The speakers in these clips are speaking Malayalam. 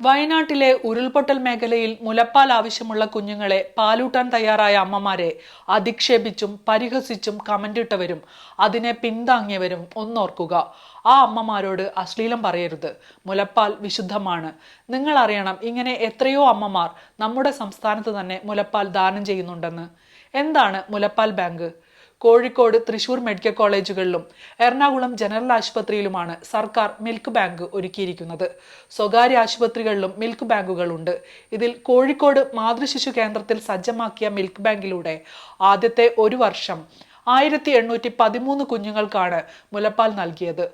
വയനാട്ടിലെ ഉരുൾപൊട്ടൽ മേഖലയിൽ മുലപ്പാൽ ആവശ്യമുള്ള കുഞ്ഞുങ്ങളെ പാലൂട്ടാൻ തയ്യാറായ അമ്മമാരെ അധിക്ഷേപിച്ചും പരിഹസിച്ചും കമന്റിട്ടവരും അതിനെ പിന്താങ്ങിയവരും ഒന്നോർക്കുക. ആ അമ്മമാരോട് അശ്ലീലം പറയരുത്. മുലപ്പാൽ വിശുദ്ധമാണ്. നിങ്ങൾ അറിയണം ഇങ്ങനെ എത്രയോ അമ്മമാർ നമ്മുടെ സംസ്ഥാനത്ത് തന്നെ മുലപ്പാൽ ദാനം ചെയ്യുന്നുണ്ടെന്ന്. എന്താണ് മുലപ്പാൽ ബാങ്ക്? കോഴിക്കോട് തൃശൂർ മെഡിക്കൽ കോളേജുകളിലും എറണാകുളം ജനറൽ ആശുപത്രിയിലുമാണ് സർക്കാർ മിൽക്ക് ബാങ്ക് ഒരുക്കിയിരിക്കുന്നത്. സ്വകാര്യ ആശുപത്രികളിലും മിൽക്ക് ബാങ്കുകളുണ്ട്. ഇതിൽ കോഴിക്കോട് മാതൃശിശു കേന്ദ്രത്തിൽ സജ്ജമാക്കിയ മിൽക്ക് ബാങ്കിലൂടെ ആദ്യത്തെ ഒരു വർഷം ആയിരത്തി എണ്ണൂറ്റി പതിമൂന്ന് കുഞ്ഞുങ്ങൾക്കാണ് മുലപ്പാൽ നൽകിയത്.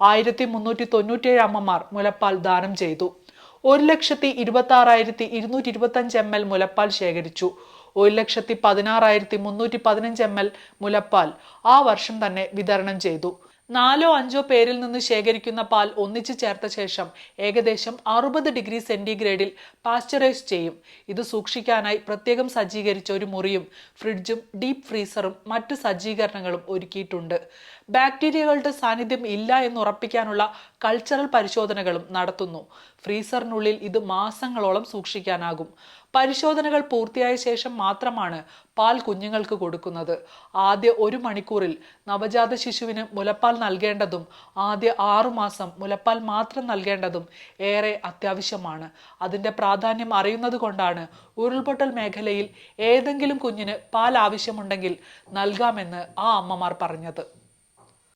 ആയിരത്തി മുന്നൂറ്റി തൊണ്ണൂറ്റിയേഴ് അമ്മമാർ മുലപ്പാൽ ദാനം ചെയ്തു. ഒരു ലക്ഷത്തി ഇരുപത്തി ആറായിരത്തി ഇരുന്നൂറ്റി ഇരുപത്തി അഞ്ച് എം എൽ മുലപ്പാൽ ശേഖരിച്ചു. ഒരു ലക്ഷത്തി പതിനാറായിരത്തി മുന്നൂറ്റി പതിനഞ്ച് എം എൽ മുലപ്പാൽ ആ വർഷം തന്നെ വിതരണം ചെയ്തു. നാലോ അഞ്ചോ പേരിൽ നിന്ന് ശേഖരിക്കുന്ന പാൽ ഒന്നിച്ചു ചേർത്ത ശേഷം ഏകദേശം അറുപത് ഡിഗ്രി സെന്റിഗ്രേഡിൽ പാസ്ചറൈസ് ചെയ്യും. ഇത് സൂക്ഷിക്കാനായി പ്രത്യേകം സജ്ജീകരിച്ച ഒരു മുറിയും ഫ്രിഡ്ജും ഡീപ് ഫ്രീസറും മറ്റു സജ്ജീകരണങ്ങളും ഒരുക്കിയിട്ടുണ്ട്. ബാക്ടീരിയകളുടെ സാന്നിധ്യം ഇല്ല എന്ന് ഉറപ്പിക്കാനുള്ള കൾച്ചറൽ പരിശോധനകളും നടത്തുന്നു. ഫ്രീസറിനുള്ളിൽ ഇത് മാസങ്ങളോളം സൂക്ഷിക്കാനാകും. പരിശോധനകൾ പൂർത്തിയായ ശേഷം മാത്രമാണ് പാൽ കുഞ്ഞുങ്ങൾക്ക് കൊടുക്കുന്നത്. ആദ്യ ഒരു മണിക്കൂറിൽ നവജാത ശിശുവിന് മുലപ്പാൽ നൽകേണ്ടതും ആദ്യ ആറുമാസം മുലപ്പാൽ മാത്രം നൽകേണ്ടതും ഏറെ അത്യാവശ്യമാണ്. അതിന്റെ പ്രാധാന്യം അറിയുന്നത് കൊണ്ടാണ് ഉരുൾപൊട്ടൽ മേഖലയിൽ ഏതെങ്കിലും കുഞ്ഞിന് പാൽ ആവശ്യമുണ്ടെങ്കിൽ നൽകാമെന്ന് ആ അമ്മമാർ പറഞ്ഞത്.